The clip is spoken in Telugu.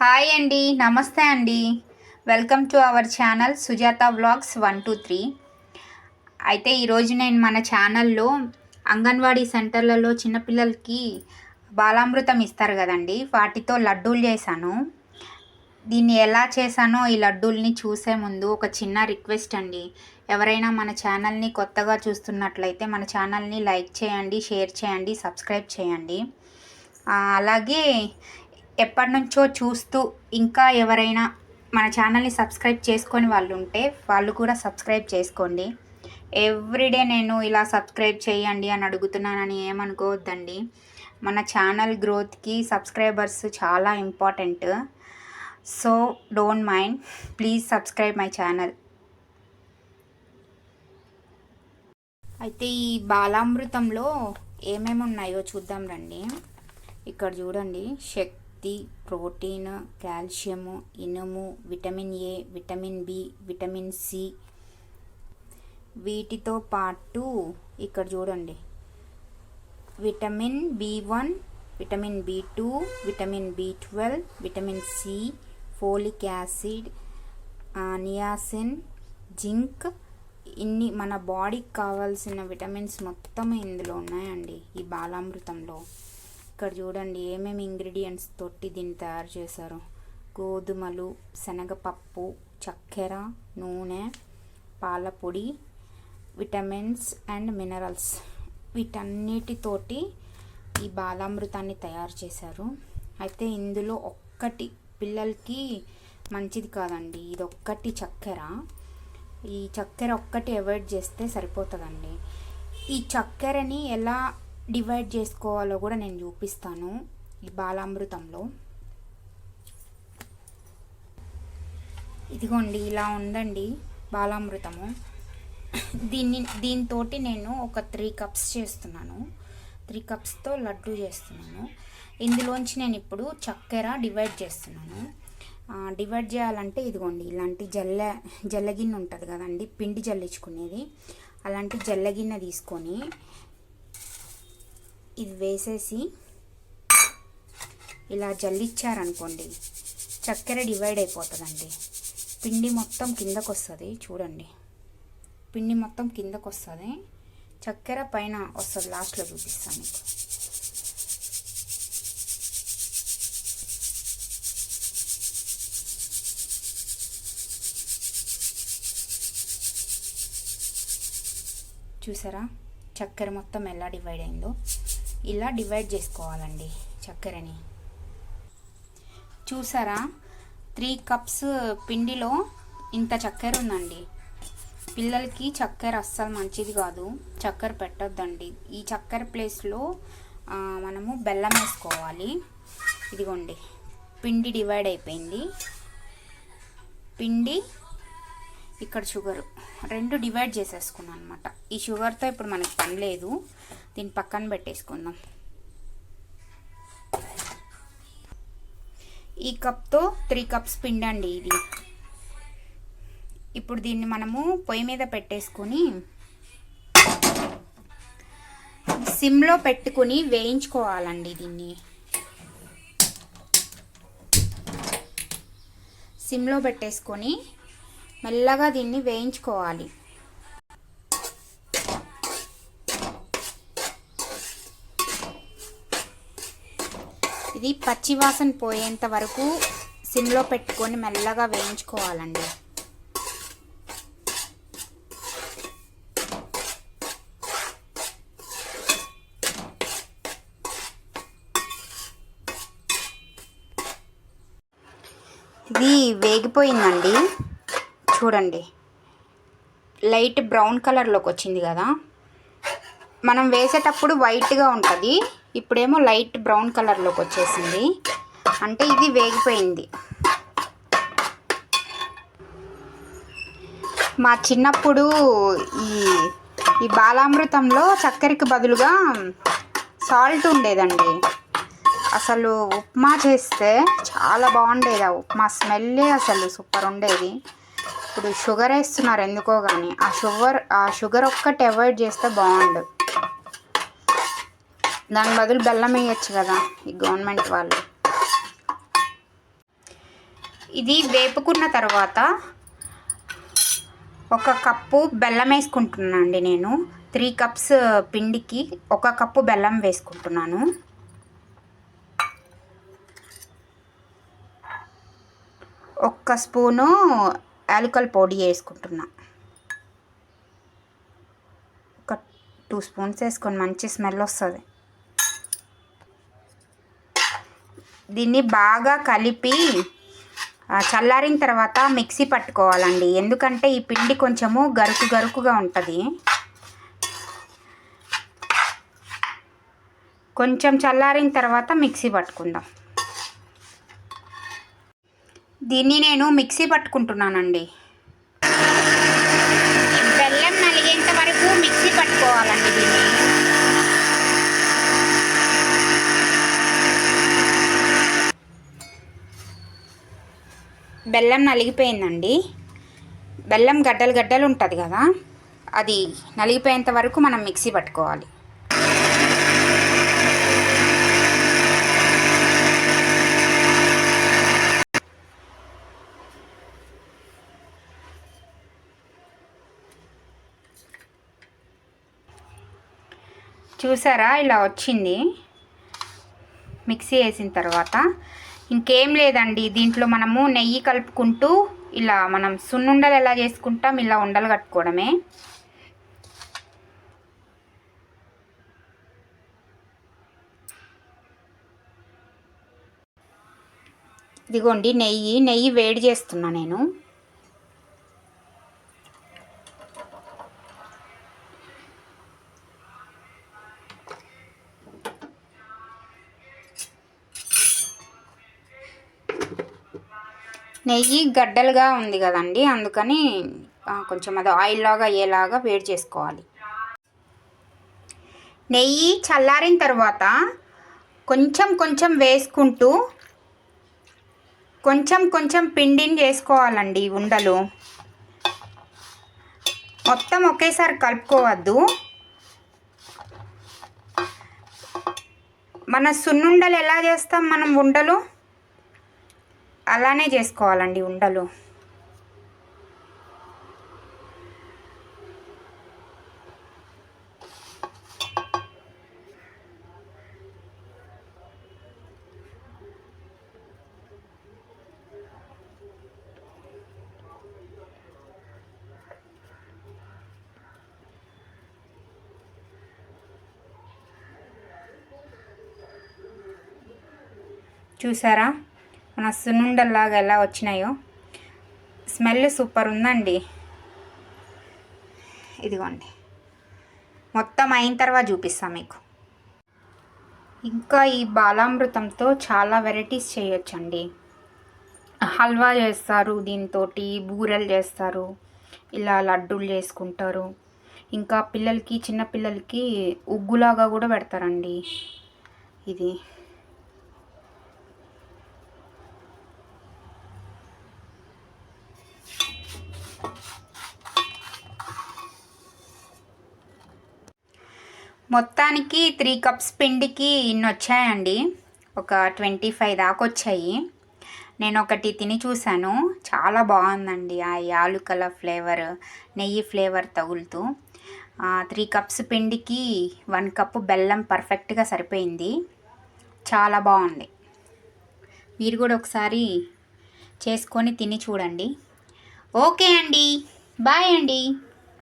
హాయ్ అండి నమస్తే అండి. Welcome to our channel Sujatha vlogs one two three. అయితే ఈరోజు నేను మన ఛానల్లో అంగన్వాడీ సెంటర్లలో చిన్నపిల్లలకి బాలామృతం ఇస్తారు కదండి. వాటితో లడ్డూలు చేశాను. దీన్ని ఎలా చేశానో ఈ లడ్డూల్ని చూసే ముందు ఒక చిన్న రిక్వెస్ట్ అండి. ఎవరైనా మన ఛానల్ని కొత్తగా చూస్తున్నట్లయితే మన ఛానల్ని లైక్ చేయండి షేర్ చేయండి సబ్స్క్రైబ్ చేయండి. అలాగే ఎప్పటి నుంచో చూస్తూ ఇంకా ఎవరైనా మన ఛానల్ని సబ్స్క్రైబ్ చేసుకొని వాళ్ళు ఉంటే వాళ్ళు కూడా సబ్స్క్రైబ్ చేసుకోండి. ఎవ్రీడే నేను ఇలా సబ్స్క్రైబ్ చేయండి అని అడుగుతున్నానని ఏమనుకోవద్దండి. మన ఛానల్ గ్రోత్కి సబ్స్క్రైబర్స్ చాలా important. So don't mind. Please subscribe my channel. అయితే ఈ బాలామృతంలో ఏమేమి ఉన్నాయో చూద్దాం రండి. ఇక్కడ చూడండి. శక్తి ప్రోటీన్ కాల్షియము ఇనుము vitamin A vitamin B vitamin C. వీటితో పాటు ఇక్కడ చూడండి. Vitamin B one vitamin B two vitamin B twelve vitamin C folic acid niacin zinc. ఇన్ని మన బాడీకి కావాల్సిన విటమిన్స్ మొత్తం ఇందులో ఉన్నాయండి ఈ బాలామృతంలో. ఇక్కడ చూడండి ఏమేమి ఇంగ్రీడియంట్స్ తోటి దీన్ని తయారు చేశారు. గోధుమలు శనగపప్పు చక్కెర నూనె పాలపొడి విటమిన్స్ అండ్ మినరల్స్ వీటన్నిటితోటి ఈ బాలామృతాన్ని తయారు చేశారు. అయితే ఇందులో ఒక్కటి పిల్లలకి మంచిది కాదండి. ఇది ఒక్కటి చక్కెర. ఈ చక్కెర ఒక్కటి అవాయిడ్ చేస్తే సరిపోతుందండి. ఈ చక్కెరని ఎలా డివైడ్ చేసుకోవాలో కూడా నేను చూపిస్తాను ఈ బాలామృతంలో. ఇదిగోండి ఇలా ఉందండి బాలామృతము. దీన్ని దీంతో నేను ఒక త్రీ కప్స్ చేస్తున్నాను. త్రీ కప్స్తో లడ్డు చేస్తున్నాను. ఇందులోంచి నేను ఇప్పుడు చక్కెర డివైడ్ చేస్తున్నాను. డివైడ్ చేయాలంటే ఇదిగోండి ఇలాంటి జల్ల జల్లగిన్నె ఉంటుంది కదండి పిండి జల్లించుకునేది. అలాంటి జల్లగిన్నె తీసుకొని ఇది వేసేసి ఇలా జల్లిచ్చారనుకోండి చక్కెర డివైడ్ అయిపోతుందండి. పిండి మొత్తం కిందకు వస్తుంది చూడండి. పిండి మొత్తం కిందకు వస్తుంది చక్కెర పైన వస్తుంది లాస్ట్లో చూపిస్తాను మీకు. చూసారా? చక్కెర మొత్తం ఎలా డివైడ్ అయిందో. ఇలా డివైడ్ చేసుకోవాలండి చక్కెరని. చూసారా? త్రీ కప్స్ పిండిలో ఇంత చక్కెర ఉందండి. పిల్లలకి చక్కెర అస్సలు మంచిది కాదు. చక్కెర పెట్టొద్దండి. ఈ చక్కెర ప్లేస్లో మనము బెల్లం వేసుకోవాలి. ఇదిగోండి. పిండి డివైడ్ అయిపోయింది. పిండి ఇక్కడ షుగరు. రెండు డివైడ్ చేసేసుకున్నాను అనమాట ఈ షుగర్తో ఇప్పుడు మనకి పని లేదు. దీన్ని పక్కన పెట్టేసుకుందాం. ఈ కప్తో త్రీ కప్స్ పిండండి ఇది. ఇప్పుడు దీన్ని మనము పొయ్యి మీద పెట్టేసుకొని సిమ్లో పెట్టుకుని వేయించుకోవాలండి దీన్ని. సిమ్లో పెట్టేసుకొని మెల్లగా దీన్ని వేయించుకోవాలి. ఇది పచ్చివాసన పోయేంత వరకు సిమ్లో పెట్టుకొని మెల్లగా వేయించుకోవాలండి. ఇది వేగిపోయిందండి. చూడండి. లైట్ బ్రౌన్ కలర్లోకి వచ్చింది కదా. మనం వేసేటప్పుడు వైట్గా ఉంటుంది. ఇప్పుడేమో లైట్ బ్రౌన్ కలర్లోకి వచ్చేసింది. అంటే ఇది వేగిపోయింది. మా చిన్నప్పుడు ఈ ఈ బాలామృతంలో చక్కెరకి బదులుగా సాల్ట్ ఉండేదండి. అసలు ఉప్మా చేస్తే చాలా బాగుండేది ఆ ఉప్మా. స్మెల్లే అసలు సూపర్ ఉండేది. ఇప్పుడు షుగర్ వేస్తున్నారు ఎందుకో కానీ ఆ షుగర్ ఆ షుగర్ ఒక్కటి అవాయిడ్ చేస్తే బాగుండు. దాని బదులు బెల్లం వేయచ్చు కదా ఈ గవర్నమెంట్ వాళ్ళు. ఇది వేపుకున్న తర్వాత ఒక కప్పు బెల్లం వేసుకుంటున్నాను అండి నేను. త్రీ కప్స్ పిండికి ఒక కప్పు బెల్లం వేసుకుంటున్నాను. ఒక్క స్పూను యాలకల్ పొడి వేసుకుంటున్నా. ఒక టూ స్పూన్స్ వేసుకొని మంచి స్మెల్ వస్తుంది. దీన్ని బాగా కలిపి చల్లారిన తర్వాత మిక్సీ పట్టుకోవాలండి. ఎందుకంటే ఈ పిండి కొంచెము గరుకు గరుకుగా ఉంటుంది. కొంచెం చల్లారిన తర్వాత మిక్సీ పట్టుకుందాం. దీన్ని నేను మిక్సీ పట్టుకుంటున్నానండి. బెల్లం నలిగేంత వరకు మిక్సీ పట్టుకోవాలండి దీన్ని. బెల్లం నలిగిపోయిందండి. బెల్లం గడ్డలు గడ్డలు ఉంటుంది కదా అది నలిగిపోయేంత వరకు మనం మిక్సీ పట్టుకోవాలి. చూసారా? ఇలా వచ్చింది. మిక్సీ వేసిన తర్వాత. ఇంకేం లేదండి. దీంట్లో మనము నెయ్యి కలుపుకుంటూ ఇలా మనం సున్నుండలు ఎలా చేసుకుంటాం ఇలా ఉండలు కట్టుకోవడమే. ఇదిగోండి నెయ్యి. నెయ్యి వేడి చేస్తున్నా నేను. నెయ్యి గడ్డలుగా ఉంది కదండి అందుకని కొంచెం అది ఆయిల్ లాగా అయ్యేలాగా వేడి చేసుకోవాలి. నెయ్యి చల్లారిన తర్వాత కొంచెం కొంచెం వేసుకుంటూ కొంచెం కొంచెం పిండిని చేసుకోవాలండి ఉండలు. మొత్తం ఒకేసారి కలుపుకోవద్దు. మన సున్నుండలు ఎలా చేస్తాం మనం ఉండలు? అలానే చేసుకోవాలండి ఉండలు. చూసారా? మన సున్నుండల్లాగా ఎలా వచ్చినాయో. స్మెల్ సూపర్ ఉందండి ఇదిగోండి. మొత్తం అయిన తర్వాత చూపిస్తాను మీకు. ఇంకా ఈ బాలామృతంతో చాలా వెరైటీస్ చేయొచ్చండి. హల్వా చేస్తారు దీంతో బూరెలు చేస్తారు ఇలా లడ్డూలు చేసుకుంటారు. ఇంకా పిల్లలకి చిన్నపిల్లలకి ఉగ్గులాగా కూడా పెడతారండి. ఇది మొత్తానికి త్రీ కప్స్ పిండికి ఇన్ని వచ్చాయండి ఒక ట్వంటీ ఫైవ్ దాకా వచ్చాయి నేను ఒకటి తిని చూశాను. చాలా బాగుందండి ఆ యాలుకల ఫ్లేవర్ నెయ్యి ఫ్లేవర్ తగులుతూ. త్రీ కప్స్ పిండికి వన్ కప్పు బెల్లం పర్ఫెక్ట్గా సరిపోయింది. చాలా బాగుంది. మీరు కూడా ఒకసారి చేసుకొని తిని చూడండి. ఓకే అండి. బాయ్ అండి.